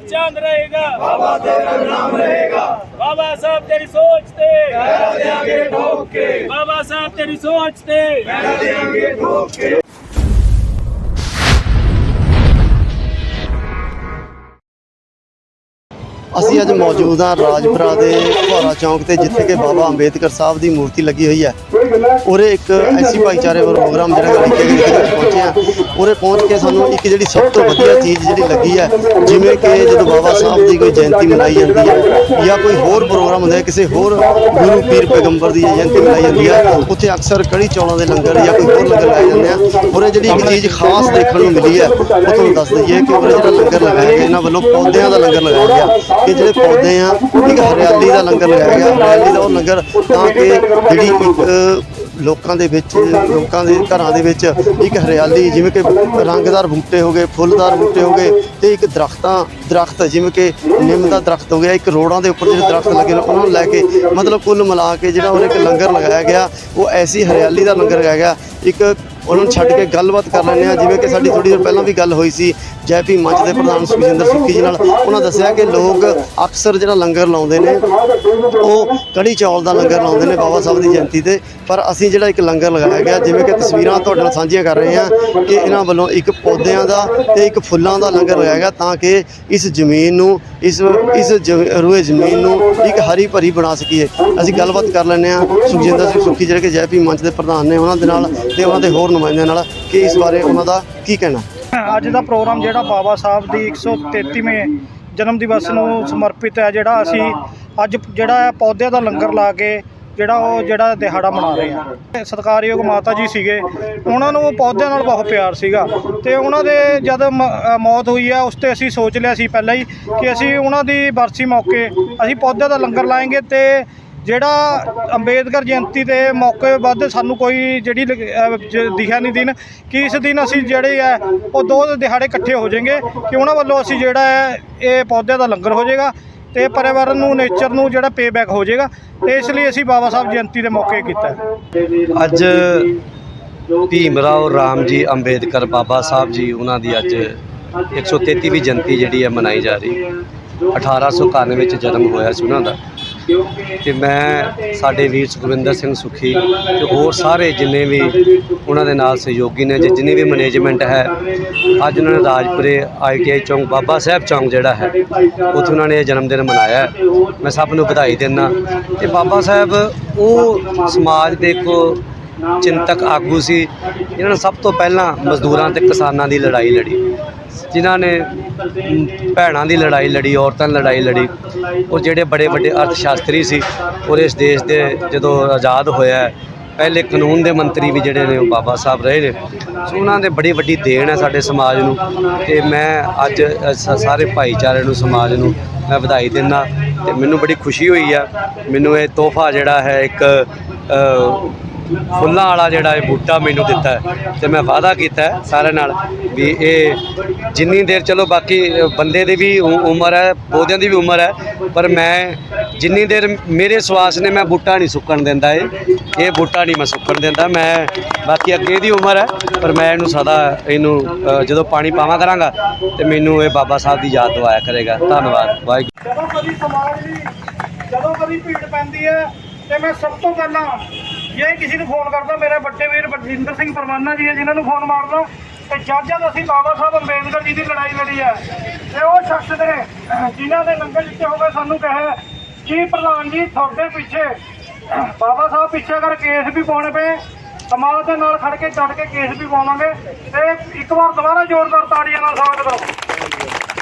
प्रकाश चांद रहेगा बाबा तेरा नाम रहेगा बाबा साहब तेरी सोच ते बाबा साहब तेरी सोच ਅਸੀਂ ਅੱਜ ਮੌਜੂਦ ਹਾਂ ਰਾਜਪੁਰਾ ਦੇ ਫੁਹਾਰਾ ਚੌਂਕ ਤੇ, ਜਿੱਥੇ ਕਿ ਬਾਬਾ ਅੰਬੇਦਕਰ ਸਾਹਿਬ ਦੀ ਮੂਰਤੀ ਲੱਗੀ ਹੋਈ ਹੈ। ਉਰੇ ਇੱਕ ਐਸੀ ਭਾਈਚਾਰੇ ਪ੍ਰੋਗਰਾਮ ਜਿਹੜਾ ਲਿਖਿਆ ਗਿਆ ਜਿਹਦੇ ਪਹੁੰਚੇ ਆ ਉਰੇ ਪਹੁੰਚ ਕੇ ਸਾਨੂੰ ਇੱਕ ਜਿਹੜੀ ਸਭ ਤੋਂ ਵਧੀਆ ਚੀਜ਼ ਜਿਹੜੀ ਲੱਗੀ ਹੈ, ਜਿਵੇਂ ਕਿ ਜਦੋਂ ਬਾਬਾ ਸਾਹਿਬ ਦੀ ਕੋਈ ਜਯੰਤੀ ਮਨਾਈ ਜਾਂਦੀ ਹੈ ਜਾਂ ਕੋਈ ਹੋਰ ਪ੍ਰੋਗਰਾਮ ਹੁੰਦਾ ਕਿਸੇ ਹੋਰ ਗੁਰੂ ਪੀਰ ਪੈਗੰਬਰ ਦੀ ਜਯੰਤੀ ਮਨਾਈ ਜਾਂਦੀ ਹੈ, ਉੱਥੇ ਅਕਸਰ ਕੜੀ ਚੌਲਾਂ ਦੇ ਲੰਗਰ ਜਾਂ ਕੋਈ ਹੋਰ ਲੰਗਰ ਲਾਏ ਜਾਂਦੇ ਆ। ਉਰੇ ਜਿਹੜੀ ਇੱਕ ਚੀਜ਼ ਖਾਸ ਦੇਖਣ ਨੂੰ ਮਿਲੀ ਹੈ, ਉਹ ਤੁਹਾਨੂੰ ਦੱਸ ਦਈਏ ਕਿ ਉਰੇ ਜਿਹੜਾ ਲੰਗਰ ਲਗਾਇਆ ਗਿਆ, ਇਹਨਾਂ ਵੱਲੋਂ ਪੌਦਿਆਂ ਦਾ ਲੰਗਰ ਲਗਾਇਆ ਗਿਆ। ਕਿ ਜਿਹੜੇ ਪੌਦੇ ਆ, ਇੱਕ ਹਰਿਆਲੀ ਦਾ ਲੰਗਰ ਲਗਾਇਆ ਗਿਆ। ਹਰਿਆਲੀ ਦਾ ਉਹ ਲੰਗਰ ਤਾਂ ਕਿ ਜਿਹੜੀ ਇੱਕ ਲੋਕਾਂ ਦੇ ਵਿੱਚ, ਲੋਕਾਂ ਦੇ ਘਰਾਂ ਦੇ ਵਿੱਚ ਇੱਕ ਹਰਿਆਲੀ, ਜਿਵੇਂ ਕਿ ਰੰਗਦਾਰ ਬੂਟੇ ਹੋ ਗਏ, ਫੁੱਲਦਾਰ ਬੂਟੇ ਹੋ ਗਏ ਤੇ ਇੱਕ ਦਰਖਤਾਂ, ਦਰਖਤ, ਜਿਵੇਂ ਕਿ ਨਿੰਮ ਦਾ ਦਰਖਤ ਹੋ ਗਿਆ, ਇੱਕ ਰੋੜਾਂ ਦੇ ਉੱਪਰ ਜਿਹੜੇ ਦਰਖਤ ਲੱਗੇ ਨੇ, ਉਹਨਾਂ ਨੂੰ ਲੈ ਕੇ ਮਤਲਬ ਕੁੱਲ ਮਿਲਾ ਕੇ ਜਿਹੜਾ ਉਹਨੇ ਇੱਕ ਲੰਗਰ ਲਗਾਇਆ ਗਿਆ, ਉਹ ਐਸੀ ਹਰਿਆਲੀ ਦਾ ਲੰਗਰ ਲਗਾਇਆ ਗਿਆ ਇੱਕ ਉਹਨਾਂ ਨੂੰ ਛੱਡ ਕੇ ਗੱਲਬਾਤ ਕਰ ਲੈਂਦੇ ਆ ਜਿਵੇਂ ਕਿ ਸਾਡੀ ਥੋੜੀ ਦੇਰ ਪਹਿਲਾਂ ਵੀ ਗੱਲ ਹੋਈ ਸੀ, ਜੈਪੀ ਮੰਚ ਦੇ ਪ੍ਰਧਾਨ ਸੁਖਜਿੰਦਰ ਸੁੱਖੀ ਜੀ ਨਾਲ। ਉਹਨਾਂ ਦੱਸਿਆ ਕਿ ਲੋਕ ਅਕਸਰ ਜਿਹੜਾ ਲੰਗਰ ਲਾਉਂਦੇ ਨੇ, ਉਹ ਕੜੀ ਚੌਲ ਦਾ ਲੰਗਰ ਲਾਉਂਦੇ ਨੇ ਬਾਬਾ ਸਾਹਿਬ ਦੀ ਜਯੰਤੀ ਤੇ। ਪਰ ਅਸੀਂ ਜਿਹੜਾ ਇੱਕ ਲੰਗਰ ਲਗਾਇਆ ਗਿਆ, ਜਿਵੇਂ ਕਿ ਤਸਵੀਰਾਂ ਤੁਹਾਡੇ ਨਾਲ ਸਾਂਝੀਆਂ ਕਰ ਰਹੇ ਹਾਂ ਕਿ ਇਹਨਾਂ ਵੱਲੋਂ ਇੱਕ ਪੌਦਿਆਂ ਦਾ ਤੇ ਇੱਕ ਫੁੱਲਾਂ ਦਾ ਲੰਗਰ ਲਗਾਇਆ ਗਿਆ ਤਾਂ ਕਿ ਇਸ ਜ਼ਮੀਨ ਨੂੰ, ਇਸ ਇਸ ਰੂਏ ਜ਼ਮੀਨ ਨੂੰ ਇੱਕ ਹਰੀ ਭਰੀ ਬਣਾ ਸਕੀਏ। ਅਸੀਂ ਗੱਲਬਾਤ ਕਰ ਲੈਂਦੇ ਹਾਂ ਸੁਖਜਿੰਦਰ ਸਿੰਘ ਸੁੱਖੀ ਜਿਹੜੇ ਕਿ ਜੈਪੀ ਮੰਚ ਦੇ ਪ੍ਰਧਾਨ ਨੇ ਉਹਨਾਂ ਦੇ ਨਾਲ ਤੇ ਉਹਨਾਂ ਦੇ ਹੋਰ ਨੁਮਾਇੰਦਿਆਂ ਨਾਲ ਕਿ ਇਸ ਬਾਰੇ ਉਹਨਾਂ ਦਾ ਕੀ ਕਹਿਣਾ? ਅੱਜ ਦਾ ਪ੍ਰੋਗਰਾਮ ਜਿਹੜਾ ਬਾਬਾ ਸਾਹਿਬ ਦੀ 133ਵੇਂ ਜਨਮ ਦਿਵਸ ਨੂੰ ਸਮਰਪਿਤ ਹੈ, ਜਿਹੜਾ ਅਸੀਂ ਅੱਜ ਜਿਹੜਾ ਹੈ ਪੌਦਿਆਂ ਦਾ ਲੰਗਰ ਲਾ ਕੇ ਜਿਹੜਾ ਉਹ ਜਿਹੜਾ ਦਿਹਾੜਾ ਮਨਾ ਰਹੇ ਹਾਂ। ਸਤਿਕਾਰਯੋਗ ਮਾਤਾ ਜੀ ਸੀਗੇ, ਉਹਨਾਂ ਨੂੰ ਪੌਦਿਆਂ ਨਾਲ ਬਹੁਤ ਪਿਆਰ ਸੀਗਾ ਤੇ ਉਹਨਾਂ ਦੇ ਜਦ ਮ- ਮੌਤ ਹੋਈ ਹੈ, ਉਸ ਤੇ ਅਸੀਂ ਸੋਚ ਲਿਆ ਸੀ ਪਹਿਲਾਂ ਹੀ ਕਿ ਅਸੀਂ ਉਹਨਾਂ ਦੀ ਬਰਸੀ ਮੌਕੇ ਅਸੀਂ ਪੌਦਿਆਂ ਦਾ ਲੰਗਰ ਲਾਏਂਗੇ ਤੇ ਜਿਹੜਾ ਅੰਬੇਦਕਰ ਜਯੰਤੀ ਦੇ ਮੌਕੇ ਵੱਧ ਸਾਨੂੰ ਕੋਈ ਜਿਹੜੀ ਲ- ਦਿਖਿਆ ਨਹੀਂ ਦਿਨ, ਕਿ ਇਸ ਦਿਨ ਅਸੀਂ ਜਿਹੜੇ ਹੈ ਉਹ ਦੋ ਦਿਹਾੜੇ ਇਕੱਠੇ ਹੋ ਜਾਣਗੇ, ਕਿ ਉਹਨਾਂ ਵੱਲੋਂ ਅਸੀਂ ਜਿਹੜਾ ਹੈ, ਇਹ ਪੌਦਿਆਂ ਦਾ ਲੰਗਰ ਹੋ ਜਾਏਗਾ ਤੇ ਪਰਿਵਾਰਨ ਨੂੰ, ਨੇਚਰ ਨੂੰ ਜਿਹੜਾ ਪੇਬੈਕ ਹੋ ਜਾਏਗਾ, ਤੇ ਇਸ ਲਈ ਅਸੀਂ ਬਾਬਾ ਸਾਹਿਬ ਜਯੰਤੀ ਦੇ ਮੌਕੇ ਕੀਤਾ ਅੱਜ ਭੀਮ ਰਾਓ ਰਾਮ ਜੀ ਅੰਬੇਦਕਰ ਬਾਬਾ ਸਾਹਿਬ ਜੀ, ਉਹਨਾਂ ਦੀ ਅੱਜ 133ਵੀਂ ਜਯੰਤੀ ਜਿਹੜੀ ਹੈ ਮਨਾਈ ਜਾ ਰਹੀ। 1891 ਵਿੱਚ ਜਨਮ ਹੋਇਆ ਸੀ ਉਹਨਾਂ ਦਾ। ਤੇ ਮੈਂ ਸਾਡੇ ਵੀਰ ਸੁਖਵਿੰਦਰ ਸਿੰਘ ਸੁਖੀ ਤੇ ਹੋਰ ਸਾਰੇ ਜਿੰਨੇ ਵੀ ਉਹਨਾਂ ਦੇ ਨਾਲ ਸਹਿਯੋਗੀ ਨੇ, ਜਿ- ਜਿੰਨੀ ਵੀ ਮੈਨੇਜਮੈਂਟ ਹੈ, ਅੱਜ ਉਹਨਾਂ ਨੇ ਰਾਜਪੁਰੇ ਆਈਟੀਆਈ ਚੌਂਕ, ਬਾਬਾ ਸਾਹਿਬ ਚੌਂਕ ਜਿਹੜਾ ਹੈ, ਉੱਥੇ ਉਹਨਾਂ ਨੇ ਇਹ ਜਨਮ ਦਿਨ ਮਨਾਇਆ ਮੈਂ ਸਭ ਨੂੰ ਵਧਾਈ ਦਿੰਦਾ। ਤੇ ਬਾਬਾ ਸਾਹਿਬ, ਉਹ ਸਮਾਜ ਦੇ ਇੱਕ ਚਿੰਤਕ ਆਗੂ ਸੀ। ਇਹਨਾਂ ਨੇ ਸਭ ਤੋਂ ਪਹਿਲਾਂ ਮਜ਼ਦੂਰਾਂ ਤੇ ਕਿਸਾਨਾਂ ਦੀ ਲੜਾਈ ਲੜੀ। ਜਿਨ੍ਹਾਂ ਨੇ ਭੈਣਾਂ ਦੀ ਲੜਾਈ ਲੜੀ, ਔਰਤਾਂ ਦੀ ਲੜਾਈ ਲੜੀ। ਔਰ ਜਿਹੜੇ ਬੜੇ ਵੱਡੇ ਅਰਥ ਸ਼ਾਸਤਰੀ ਸੀ, ਔਰ ਇਸ ਦੇਸ਼ ਦੇ ਜਦੋਂ ਆਜ਼ਾਦ ਹੋਇਆ ਪਹਿਲੇ ਕਾਨੂੰਨ ਦੇ ਮੰਤਰੀ ਵੀ ਜਿਹੜੇ ਨੇ ਉਹ ਬਾਬਾ ਸਾਹਿਬ ਰਹੇ ਨੇ। ਸੋ ਉਹਨਾਂ ਦੇ ਬੜੀ ਵੱਡੀ ਦੇਣ ਹੈ ਸਾਡੇ ਸਮਾਜ ਨੂੰ। ਤੇ ਮੈਂ ਅੱਜ ਸਾਰੇ ਭਾਈਚਾਰੇ ਨੂੰ, ਸਮਾਜ ਨੂੰ ਮੈਂ ਵਧਾਈ ਦਿੰਦਾ। ਤੇ ਮੈਨੂੰ ਬੜੀ ਖੁਸ਼ੀ ਹੋਈ ਆ। ਮੈਨੂੰ ਇਹ ਤੋਹਫਾ ਜਿਹੜਾ ਹੈ, ਇੱਕ ਫੁੱਲਾਂ ਵਾਲਾ ਜਿਹੜਾ ਇਹ ਬੂਟਾ ਮੈਨੂੰ ਦਿੱਤਾ ਹੈ ਤੇ ਮੈਂ ਵਾਅਦਾ ਕੀਤਾ ਸਾਰਿਆਂ ਨਾਲ ਵੀ ਇਹ ਜਿੰਨੀ ਦੇਰ ਚਲੋ ਬਾਕੀ ਬੰਦੇ ਦੀ ਵੀ ਉਮਰ ਹੈ, ਪੌਦਿਆਂ ਦੀ ਵੀ ਉਮਰ ਹੈ, ਪਰ ਮੈਂ ਜਿੰਨੀ ਦੇਰ ਮੇਰੇ ਸਵਾਸ ਨੇ ਮੈਂ ਬੂਟਾ ਨਹੀਂ ਸੁੱਕਣ ਦਿੰਦਾ ਇਹ। ਇਹ ਬੂਟਾ ਨਹੀਂ ਮੈਂ ਸੁੱਕਣ ਦਿੰਦਾ, ਮੈਂ ਬਾਕੀ ਅੱਗੇ ਦੀ ਉਮਰ ਹੈ, ਪਰ ਮੈਂ ਇਹਨੂੰ ਸਦਾ ਇਹਨੂੰ ਜਦੋਂ ਪਾਣੀ ਪਾਵਾਂ ਕਰਾਂਗਾ ਤੇ ਮੈਨੂੰ ਇਹ ਬਾਬਾ ਸਾਹਿਬ ਦੀ ਯਾਦ ਦਵਾਇਆ ਕਰੇਗਾ। ਧੰਨਵਾਦ, ਵਾਹਿਗੁਰੂ। ਜਦੋਂ ਕਦੀ ਸਮਾਜ ਦੀ, ਜਦੋਂ ਕਦੀ ਭੀੜ ਪੈਂਦੀ ਹੈ, ਤੇ ਮੈਂ ਸਭ ਤੋਂ ਪਹਿਲਾਂ ਜੇ ਕਿਸੇ ਨੂੰ ਫੋਨ ਕਰਦਾ, ਮੇਰੇ ਵੱਡੇ ਵੀਰ ਬਲਜਿੰਦਰ ਸਿੰਘ ਪਰਵਾਨਾ ਜੀ ਹੈ, ਜਿਨ੍ਹਾਂ ਨੂੰ ਫੋਨ ਮਾਰਦਾ, ਤੇ ਜਦ ਜਦ ਅਸੀਂ ਬਾਬਾ ਸਾਹਿਬ ਅੰਬੇਦਕਰ ਜੀ ਦੀ ਲੜਾਈ ਲੜੀ ਹੈ। ਤੇ ਉਹ ਸ਼ਖਸ ਨੇ, ਜਿਨ੍ਹਾਂ ਨੇ ਲੰਗਰ ਜਿੱਤੇ ਹੋ ਗਏ ਸਾਨੂੰ ਕਹੇ ਕਿ ਪ੍ਰਧਾਨ ਜੀ, ਤੁਹਾਡੇ ਪਿੱਛੇ, ਬਾਬਾ ਸਾਹਿਬ ਪਿੱਛੇ ਅਗਰ ਕੇਸ ਵੀ ਪਾਉਣੇ ਪਏ ਸਮਾਜ ਦੇ ਨਾਲ ਖੜ ਕੇ ਡਟ ਕੇ ਕੇਸ ਵੀ ਪਾਵਾਂਗੇ ਤੇ ਇੱਕ ਵਾਰ ਦੁਬਾਰਾ ਜ਼ੋਰਦਾਰ ਤਾੜੀਆਂ ਨਾਲ ਸਵਾਗਤ ਕਰੋ।